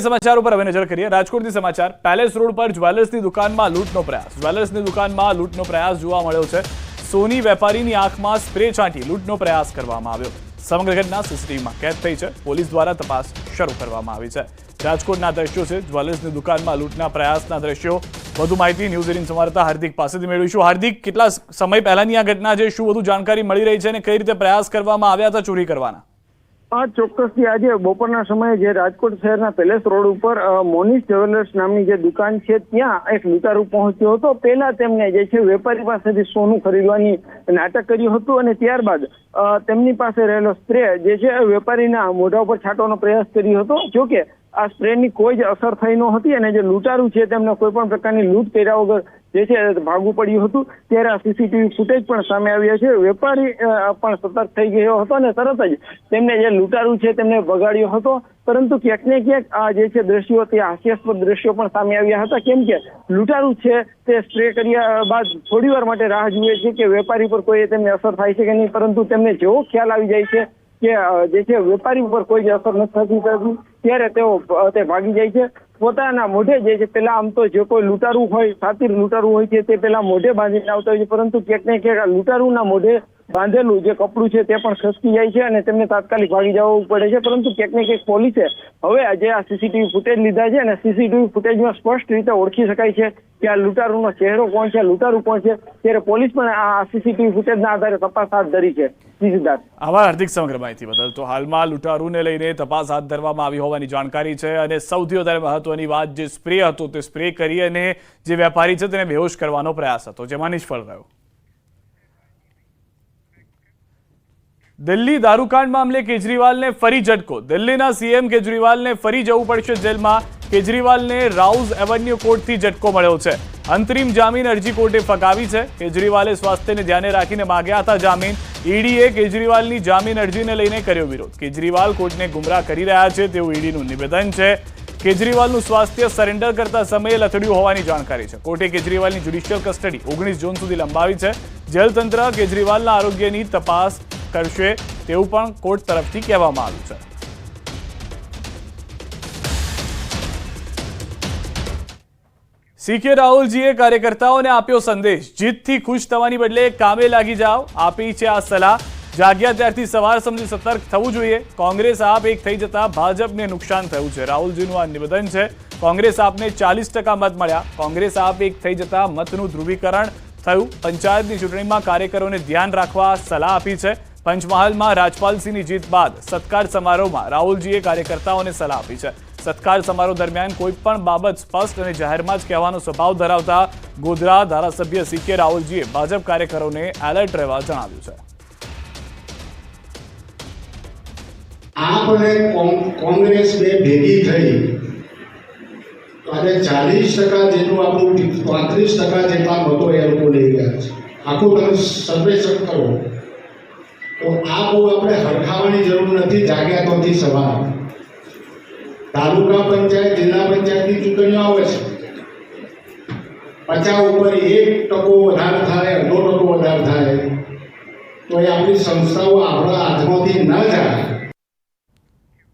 સમાચાર ઉપર હવે નજર કરીએ. રાજકોટથી સમાચાર. પેલેસ રોડ પર જ્વેલર્સની દુકાનમાં લૂંટનો પ્રયાસ. જ્વેલર્સની દુકાનમાં લૂંટનો પ્રયાસ જોવા મળ્યો છે. સોની વેપારીની આંખમાં સ્પ્રે છાંટી લૂંટનો પ્રયાસ કરવામાં આવ્યો. સમગ્ર ઘટના સીસીટીવીમાં કેદ થઈ છે. પોલીસ દ્વારા તપાસ શરૂ કરવામાં આવી છે. રાજકોટના દ્રશ્યો છે. જ્વેલર્સની દુકાનમાં લૂંટના પ્રયાસના દ્રશ્યો. વધુ માહિતી ન્યૂઝ એટીન સંવાદદાતા હાર્દિક પાસેથી મેળવીશું. હાર્દિક, કેટલા સમય પહેલાની આ ઘટના છે? શું વધુ જાણકારી મળી રહી છે? અને કઈ રીતે પ્રયાસ કરવામાં આવ્યા હતા? ચોરી કરવાના. આ ચોક્કસથી આજે બપોરના સમયે જે રાજકોટ શહેરના પેલેસ રોડ ઉપર મોનીશ જ્વેલર્સ નામની જે દુકાન છે, ત્યાં એક લૂંટારૂ પહોંચ્યો હતો. પહેલા તેમને જે છે વેપારી પાસેથી સોનું ખરીદવાની નાટક કર્યું હતું અને ત્યારબાદ તેમની પાસે રહેલો સ્પ્રે જે છે વેપારીના મોઢા ઉપર છાંટવાનો પ્રયાસ કર્યો હતો. જોકે આ સ્પ્રેની કોઈ જ અસર થઈ ન હતી અને જે લૂંટારું છે તેમને કોઈ પણ પ્રકારની લૂંટ કર્યા વગર જે છે ભાગવું પડ્યું હતું. ત્યારે આ સીસીટીવી ફૂટેજ પણ સામે આવ્યા છે. વેપારી પણ સતર્ક થઈ ગયો હતો અને તરત જ તેમને જે લૂંટારું છે તેમને ભગાડ્યો હતો. પરંતુ ક્યાંક ને ક્યાંક આ જે છે દ્રશ્યો તે હાસ્યાસ્પદ દ્રશ્યો પણ સામે આવ્યા હતા. કેમ કે લૂંટારું છે તે સ્પ્રે કર્યા બાદ થોડી વાર માટે રાહ જુએ છે કે વેપારી પર કોઈ તેમને અસર થાય છે કે નહીં. પરંતુ તેમને જેવો ખ્યાલ આવી જાય છે કે જે છે વેપારી ઉપર કોઈ જ અસર નથી થતી થતી, ત્યારે તેઓ તે ભાગી જાય છે. પોતાના મોઢે જે છે પેલા આમ તો જે કોઈ લૂંટારું હોય સાતીર લૂંટારું હોય છે તે પેલા મોઢે બાંધીને આવતા હોય છે. પરંતુ ક્યાંક ને ક્યાંક લૂંટારુના મોઢે બાંધેલું જે કપડું છે તે પણ ખસકી જાય છે અને તેમને તાત્કાલિક ભાગી જવું પડે છે. પરંતુ ક્યાંક ને ક્યાંક પોલીસે હવે આજે આ સીસીટીવી ફૂટેજ લીધા છે અને સીસીટીવી ફૂટેજમાં સ્પષ્ટ રીતે ઓળખી શકાય છે કે આ લૂંટારૂનો ચહેરો કોણ છે, લૂંટારુ કોણ છે. ત્યારે પોલીસ પણ આ સીસીટીવી ફૂટેજના આધારે તપાસ હાથ ધરી છે. આભાર હાર્દિક સમગ્ર માહિતી બદલ. તો હાલમાં લૂંટારૂને લઈને તપાસ હાથ ધરવામાં આવી હોવાની જાણકારી છે અને સૌથી વધારે મહત્વની વાત જે સ્પ્રે હતો તે સ્પ્રે કરી અને જે વેપારી છે તેને બેહોશ કરવાનો પ્રયાસ હતો. જેમાં નિષ્ફળ રહ્યો. દિલ્હી દારૂકાંડ મામલે કેજરીવાલને ફરી ઝટકો. દિલ્હીના સીએમ કેજરીવાલને ફરી જવું પડશે જેલમાં. કેજરીવાલને રાઉઝ એવન્યુ કોર્ટથી ઝટકો મળ્યો છે. અંતરિમ જામીન અરજી કોર્ટે ફગાવી છે. કેજરીવાલે સ્વાસ્થ્યને ધ્યાને રાખીને માગ્યા હતા જામીન. ઈડીએ કેજરીવાલની જામીન અરજીને લઈને કર્યો વિરોધ. કેજરીવાલ કોર્ટને ગુમરાહ કરી રહ્યા છે તેવું ઈડીનું નિવેદન છે. કેજરીવાલનું સ્વાસ્થ્ય સરેન્ડર કરતા સમયે લથડ્યું હોવાની જાણકારી છે. કોર્ટે કેજરીવાલની જ્યુડિશિયલ કસ્ટડી ઓગણીસ જૂન સુધી લંબાવી છે. જેલ તંત્ર કેજરીવાલના આરોગ્યની તપાસ કરશે તેવું પણ કોર્ટ તરફથી કહેવામાં આવ્યું છે. સીકે રાહુલજીએ કાર્યકર્તાઓને આપ્યો સંદેશ. જીતથી ખુશ થવાની બદલે કામે લાગી જાઓ. આપી છે આ સલાહ. જાગ્યા ત્યારથી સવાર સમજી સતર્ક થવું જોઈએ. કોંગ્રેસ આપ એક થઈ જતા ભાજપને નુકસાન થયું છે. રાહુલજીનું આ નિવેદન છે. કોંગ્રેસ આપને ચાલીસ ટકા મત મળ્યા. કોંગ્રેસ આપ એક થઈ જતા મતનું ધ્રુવીકરણ થયું. પંચાયતની ચૂંટણીમાં કાર્યકરોને ધ્યાન રાખવા સલાહ આપી છે. પંચમહાલમાં રાજપાલસિંહની જીત બાદ સત્કાર સમારોહમાં રાહુલજીએ કાર્યકર્તાઓને સલાહ આપી છે. સત્કાર સમારોહ દરમિયાન કોઈ પણ બાબત સ્પષ્ટ અને જાહેરમાં જ કહેવાનો સ્વભાવ ધરાવતા ગોધરા ધારાસભ્ય સી કે રાહુલજીએ ભાજપ કાર્યકરોને એલર્ટ રહેવા જણાવ્યું છે. આપ અને કોંગ્રેસ બે ભેગી થઈ અને ચાલીસ ટકા જેટલું આપણું, પાંત્રીસ ટકા જેટલા મતો એ લોકો લઈ ગયા છે. આખું તમે સર્વેક્ષણ કરો. તો આ બહુ આપણે હરખાવાની જરૂર નથી જાગ્યા તોથી સવાર. તાલુકા પંચાયત, જિલ્લા પંચાયતની ચૂંટણીઓ આવે છે. પચાસ ઉપર એક ટકો વધારે થાય, અડધો ટકો વધારે થાય, તો એ આપણી સંસ્થાઓ આપણા હાથમાંથી ન જાય.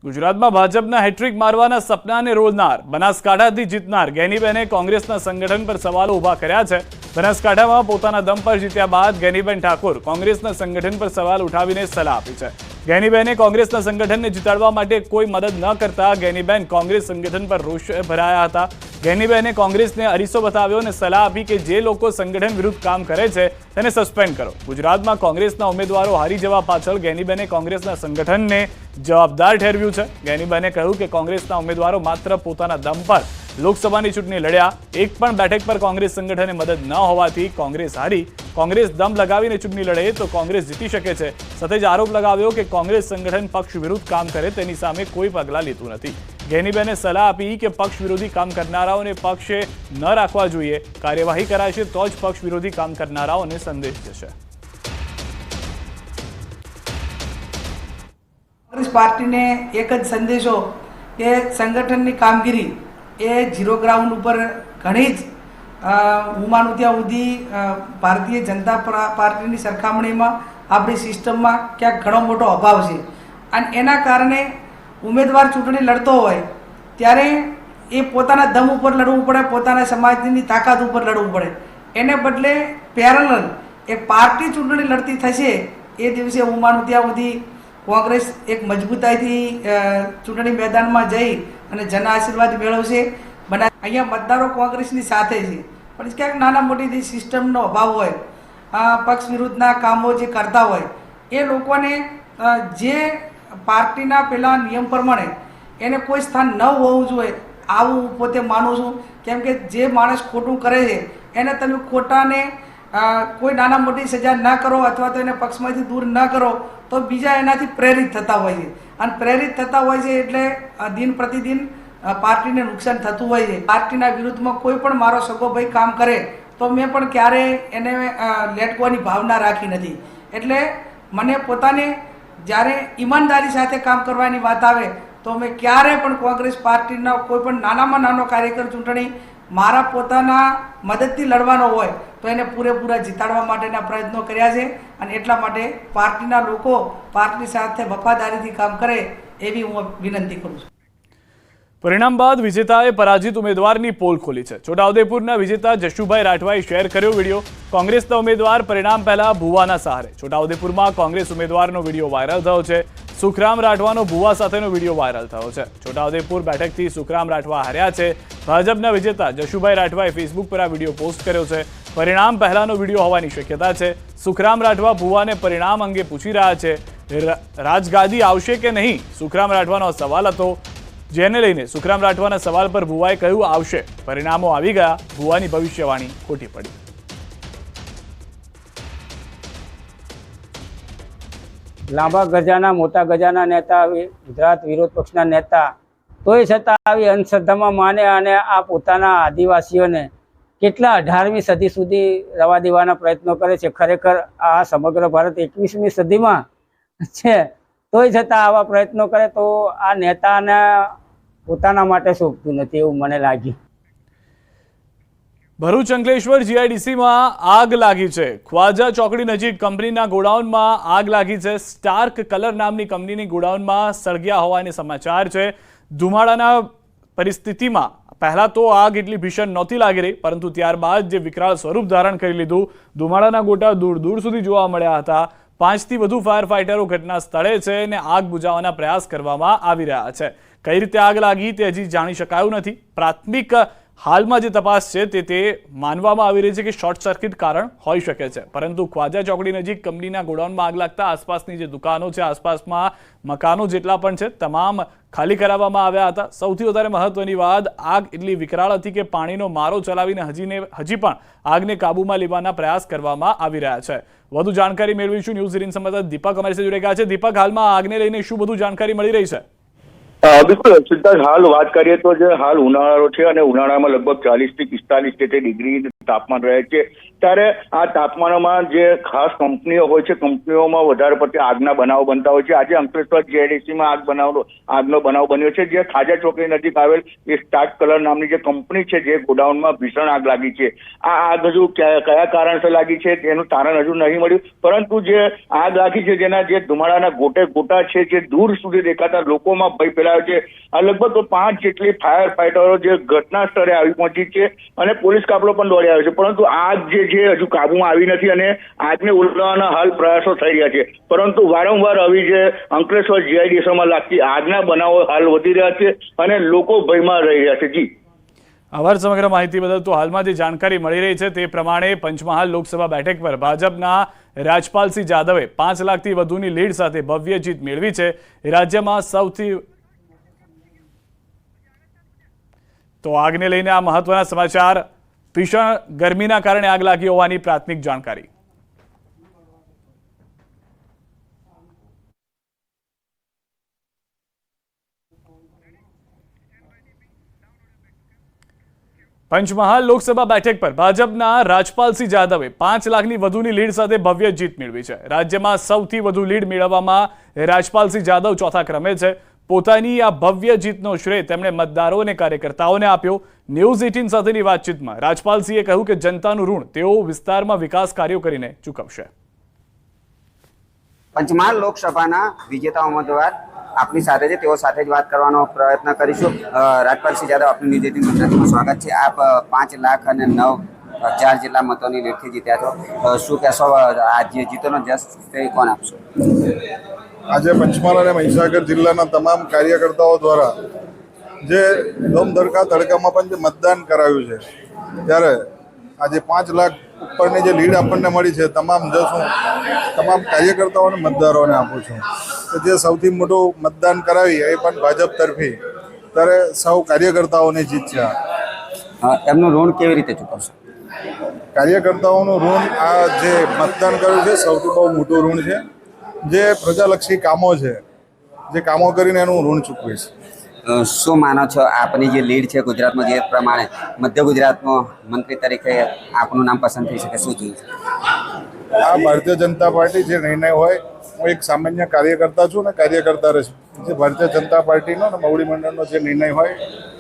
ગુજરાતમાં ભાજપના હેટ્રિક મારવાના સપનાને રોલનાર બનાસકાંઠાથી જીતનાર ગેનીબેને કોંગ્રેસના સંગઠન પર સવાલો ઊભા કર્યા છે. બનાસકાંઠામાં પોતાના દમ પર જીત્યા બાદ ગેનીબેન ઠાકોર કોંગ્રેસના સંગઠન પર સવાલ ઉઠાવીને સલાહ આપી છે. ગેનીબેને કોંગ્રેસના સંગઠનને જીતાડવા માટે કોઈ મદદ ન કરતા ગેનીબેન કોંગ્રેસ સંગઠન પર રોષ ભરાયા હતા. ગેનીબેને કોંગ્રેસને અરીસો બતાવ્યો અને સલાહ આપી કે જે લોકો સંગઠન વિરુદ્ધ કામ કરે છે, તેને સસ્પેન્ડ કરો. ગુજરાતમાં કોંગ્રેસના ઉમેદવારો હારી જવા પાછળ ગેનીબેને કોંગ્રેસના સંગઠનને જવાબદાર ઠેરવ્યું છે. ગેનીબહેને કહ્યું કે કોંગ્રેસના ઉમેદવારો માત્ર પોતાના દમ પર લોકસભાની ચૂંટણી લડ્યા. એક પણ બેઠક પર કોંગ્રેસ સંગઠને મદદ ન હોવાથી કોંગ્રેસ હારી. કોંગ્રેસ દમ લગાવીને ચૂંટણી લડે તો કોંગ્રેસ જીતી શકે છે. સાથે જ આરોપ લગાવ્યો કે કોંગ્રેસ સંગઠન પક્ષ વિરુદ્ધ કામ કરે, તેની સામે કોઈ પગલાં લેતું નથી. ગેનીબેને સલાહ આપી કે પક્ષ વિરોધી કામ કરનારાઓને પક્ષે ન રાખવા જોઈએ. કાર્યવાહી કરાશે તો જ પક્ષ વિરોધી કામ કરનારાઓને સંદેશ જશે કોંગ્રેસ પાર્ટીને એક જ સંદેશો કે સંગઠનની કામગીરી એ ઝીરો ગ્રાઉન્ડ ઉપર ઘણી જ હું માનું ત્યાં સુધી ભારતીય જનતા પાર્ટીની સરખામણીમાં આપણી સિસ્ટમમાં ક્યાંક ઘણો મોટો અભાવ છે. અને એના કારણે ઉમેદવાર ચૂંટણી લડતો હોય, ત્યારે એ પોતાના દમ ઉપર લડવું પડે, પોતાના સમાજની તાકાત ઉપર લડવું પડે. એને બદલે પેરેલલ એ પાર્ટી ચૂંટણી લડતી થશે, એ દિવસે હું માનું ત્યાં સુધી કોંગ્રેસ એક મજબૂતાઈથી ચૂંટણી મેદાનમાં જઈ અને જન આશીર્વાદ મેળવશે. બના અહીંયા મતદારો કોંગ્રેસની સાથે છે, પણ ક્યાંક નાના મોટી સિસ્ટમનો અભાવ હોય પક્ષ વિરુદ્ધના કામો જે કરતા હોય, એ લોકોને જે પાર્ટીના પેલા નિયમ પ્રમાણે એને કોઈ સ્થાન ન હોવું જોઈએ. આવું પોતે માનું છું. કેમ કે જે માણસ ખોટું કરે છે, એને તમે ખોટાને કોઈ નાના મોટી સજા ના કરો અથવા તો એને પક્ષમાંથી દૂર ન કરો, તો બીજા એનાથી પ્રેરિત થતા હોય છે. અને પ્રેરિત થતા હોય છે એટલે દિન પ્રતિદિન પાર્ટીને નુકસાન થતું હોય છે. પાર્ટીના વિરુદ્ધમાં કોઈ પણ મારો સગો ભાઈ કામ કરે, તો મેં પણ ક્યારેય એને લેટકવાની ભાવના રાખી નથી. એટલે મને પોતાને જ્યારે ઈમાનદારી સાથે કામ કરવાની વાત આવે, તો મેં ક્યારે પણ કોંગ્રેસ પાર્ટીના કોઈ પણ નાનામાં નાનો કાર્યકર ચૂંટણી મારા પોતાના મદદથી લડવાનો હોય, તો એને પૂરેપૂરા જીતાડવા માટેના પ્રયત્નો કર્યા છે અને એટલા માટે પાર્ટીના લોકો પાર્ટી સાથે વફાદારીથી કામ કરે એવી હું વિનંતી કરું છું. પરિણામ બાદ વિજેતાએ પરાજિત ઉમેદવારની પોલ ખોલી છે. છોટાઉદેપુરના વિજેતા જશુભાઈ રાઠવાએ શેર કર્યો વીડિયો. કોંગ્રેસના ઉમેદવાર પરિણામ પહેલા ભુવાના સહારે. છોટાઉદેપુરમાં કોંગ્રેસ ઉમેદવારનો વીડિયો વાયરલ થયો છે. સુખરામ રાઠવાનો ભુવા સાથેનો વીડિયો વાયરલ થયો છે. છોટાઉદેપુર બેઠકથી સુખરામ રાઠવા હાર્યા છે. ભાજપના વિજેતા જશુભાઈ રાઠવાએ ફેસબુક પર આ વીડિયો પોસ્ટ કર્યો છે. પરિણામ પહેલાનો વીડિયો હોવાની શક્યતા છે. સુખરામ રાઠવા ભુવાને પરિણામ અંગે પૂછી રહ્યા છે. રાજગાદી આવશે કે નહીં? સુખરામ રાઠવાનો સવાલ હતો. જેને લઈને સુખરામ રાઠવાના સવાલ પર ભુવાએ કહ્યું, આવશે. પરિણામો આવી ગયા. ભુવાની ભવિષ્યવાણી ખોટી પડી. લાંબા ગજાના, મોટા ગજાના નેતા, ગુજરાત વિરોધ પક્ષના નેતા, તોય છતાં આવી અંધશ્રદ્ધામાં માને અને આ પોતાના આદિવાસીઓને કેટલા અઢારમી સદી સુધી રવા દેવાના પ્રયત્નો કરે છે. ખરેખર આ સમગ્ર ભારત એકવીસમી સદીમાં છે. તોય છતાં આવા પ્રયત્નો કરે તો આ નેતાને પોતાના માટે શોભતું નથી એવું મને લાગ્યું ભરૂચ અંકલેશ્વર જીઆઈડીસીમાં આગ લાગી છે. ખ્વાજા ચોકડી નજીક કંપનીના ગોડાઉનમાં આગ લાગી છે. સ્ટાર્ક કલર નામની કંપનીની ગોડાઉનમાં સળગ્યા હોવાની સમાચાર છે. ધુમાડાના પરિસ્થિતિમાં પહેલા તો આગ એટલી ભીષણ નહોતી લાગી રહી, પરંતુ ત્યારબાદ જે વિકરાળ સ્વરૂપ ધારણ કરી લીધું, ધુમાડાના ગોટા દૂર દૂર સુધી જોવા મળ્યા હતા. પાંચથી વધુ ફાયર ફાઇટરો ઘટના સ્થળે છે અને આગ બુજાવવાના પ્રયાસ કરવામાં આવી રહ્યા છે. કઈ રીતે આગ લાગી તે હજી જાણી શકાયું નથી. પ્રાથમિક હાલમાં જે તપાસ છે તે તે માનવામાં આવી રહી છે કે શોર્ટ સર્કિટ કારણ હોઈ શકે છે. પરંતુ ખ્વાજા ચોકડી નજીક કંપનીના ગોડાઉનમાં આગ લાગતા આસપાસની જે દુકાનો છે, આસપાસમાં મકાનો જેટલા પણ છે, તમામ ખાલી કરાવવામાં આવ્યા હતા. સૌથી વધારે મહત્વની વાત, આગ એટલી વિકરાળ હતી કે પાણીનો મારો ચલાવીને હજીને, હજી પણ આગને કાબૂમાં લેવાના પ્રયાસ કરવામાં આવી રહ્યા છે. વધુ જાણકારી મેળવીશું ન્યૂઝ એટીન સંવાદદાતા દીપક અમારી સાથે જોડાઈ ગયા છે. દીપક, હાલમાં આગને લઈને શું બધું જાણકારી મળી રહી છે? બિલકુલ, સિદ્ધાર્થ, હાલ વાત કરીએ તો જે હાલ ઉનાળો છે અને ઉનાળામાં લગભગ ચાલીસથી પિસ્તાલીસ જેટલી ડિગ્રી તાપમાન રહે છે. ત્યારે આ તાપમાનમાં જે ખાસ કંપનીઓ હોય છે, કંપનીઓમાં વધારે પડતી આગના બનાવો બનતા હોય છે. આજે અંકલેશ્વર જીઆઈડીસીમાં આગ બનાવનો, આગનો બનાવ બન્યો છે, જે ખાજા ચોકડી નજીક આવેલ એ સ્ટાર્ટ કલર નામની જે કંપની છે, જે ગોડાઉનમાં ભીષણ આગ લાગી છે. આ આગ હજુ કયા કારણસર લાગી છે, તેનું તારણ હજુ નહીં મળ્યું. પરંતુ જે આગ લાગી છે, જેના જે ધુમાડાના ગોટે ગોટા છે, જે દૂર સુધી દેખાતા લોકોમાં ભય ફેલાયો છે. આ લગભગ પાંચ જેટલી ફાયર ફાઈટરો જે ઘટના સ્થળે આવી પહોંચી છે અને પોલીસ કાફલો પણ દોડી આવ્યો છે. પરંતુ આગ જે છે, હજુ કાબુમાં આવી નથી અને આગને ઉલટાવવાના હાલ પ્રયાસો થઈ રહ્યા છે. પરંતુ વારંવાર આવી જે અંકલેશ્વર જીઆઈડીસીમાં લાગતી આગના બનાવો હાલ વધી રહ્યા છે અને લોકો ભયમાં રહી રહ્યા છે. જી. આભાર સમગ્ર માહિતી બદલ. તો હાલમાં જે જાણકારી મળી રહી છે તે પ્રમાણે પંચમહાલ લોકસભા બેઠક પર ભાજપના રાજપાલસિંહ જાદવે પાંચ લાખથી વધુની લીડ સાથે ભવ્ય જીત મેળવી છે. રાજ્યમાં સૌથી તો આગને લઈને આ મહત્વના સમાચાર. ભીષણ ગરમીના કારણે આગ લાગી હોવાની પ્રાથમિક જાણકારી. પંચમહાલ લોકસભા બેઠક પર ભાજપના રાજપાલસિંહ જાદવે પાંચ લાખની વધુની લીડ સાથે ભવ્ય જીત મેળવી છે. રાજ્યમાં સૌથી વધુ લીડ મેળવવામાં રાજપાલસિંહ જાદવ ચોથા ક્રમે છે. પોતાની આ ભવ્ય જીતનો શ્રેય તેમણે મતદારો અને કાર્યકર્તાઓને આપ્યો. ન્યૂઝ એટીન સાથેની વાતચીતમાં રાજપાલસિંહે કહ્યું કે જનતાનું ઋણ તેઓ વિસ્તારમાં વિકાસ કાર્યો કરીને ચૂકવશે. પંચમહાલ લોકસભાના વિજેતા ઉમેદવાર આપની સાથે છે. તેઓ સાથે જ વાત કરવાનો પ્રયત્ન કરીશું. રાજપાલસિંહ યાદવ આપનું ન્યૂઝ એટીન સ્વાગત છે. આપ પાંચ લાખ અને નવ હજાર જેટલા મતોની લીડથી જીત્યા છો. શું કહેશો? આ જે જીતોનો જસ્ટ કોણ આપશો? આજે પંચમહાલ અને મહીસાગર જિલ્લાના તમામ કાર્યકર્તાઓ દ્વારા જે ધમધડકા તડકામાં પણ જે મતદાન કરાયું છે ત્યારે આજે પાંચ લાખ ઉપરની જે લીડ આપણને મળી છે તમામ જસ હું તમામ કાર્યકર્તાઓને મતદારોને આપું છું. કે જે સૌથી મોટું મતદાન કરાવી એ પણ ભાજપ તરફી ત્યારે સૌ કાર્યકર્તાઓની જીત છે એમનું ઋણ કેવી રીતે ચૂકવશો? કાર્યકર્તાઓનું ઋણ આ જે મતદાન કર્યું છે સૌથી બહુ મોટું ઋણ છે. જે પ્રજાલક્ષી કામો છે જે કામો કરીને એનું ઋણ ચૂકવીશ શું માનો છો? આપની જે લીડ છે ગુજરાતમાં જે પ્રમાણે મધ્ય ગુજરાતમાં મંત્રી તરીકે આપનું નામ પસંદ થઈ શકે શું જોઈએ? છે આ ભારતીય જનતા પાર્ટી જે નિર્ણય હોય હું એક સામાન્ય કાર્યકર્તા છું અને કાર્યકર્તા રહીશ. જે ભારતીય જનતા પાર્ટીનો અને મવડી મંડળનો જે નિર્ણય હોય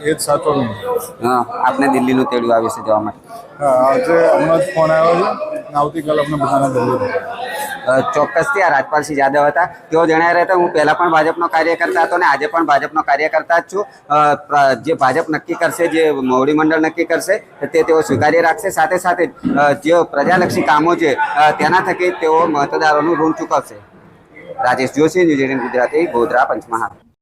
એ જ સાચો નિર્ણય. આપને દિલ્હીનું તેડ્યું આવ્યું છે જવા માટે. હા આજે હમણાં જ ફોન આવ્યો છે આવતીકાલે અમને બધાને અ, ચોક્કસથી આ રાજપાલસિંહ જાદવ હતા. તેઓ જણાવી રહ્યા હતા, હું પહેલા પણ ભાજપનો કાર્યકર્તા હતો ને આજે પણ ભાજપનો કાર્યકર્તા જ છું. જે ભાજપ નક્કી કરશે, જે મોવડી મંડળ નક્કી કરશે, તે તેઓ સ્વીકારી રાખશે. સાથે સાથે જે પ્રજાલક્ષી કામો છે તેના થકી તેઓ મતદારોનું ઋણ ચૂકવશે. Rajesh Joshi, news eighteen Gujarati, Godhra, Panchmahal.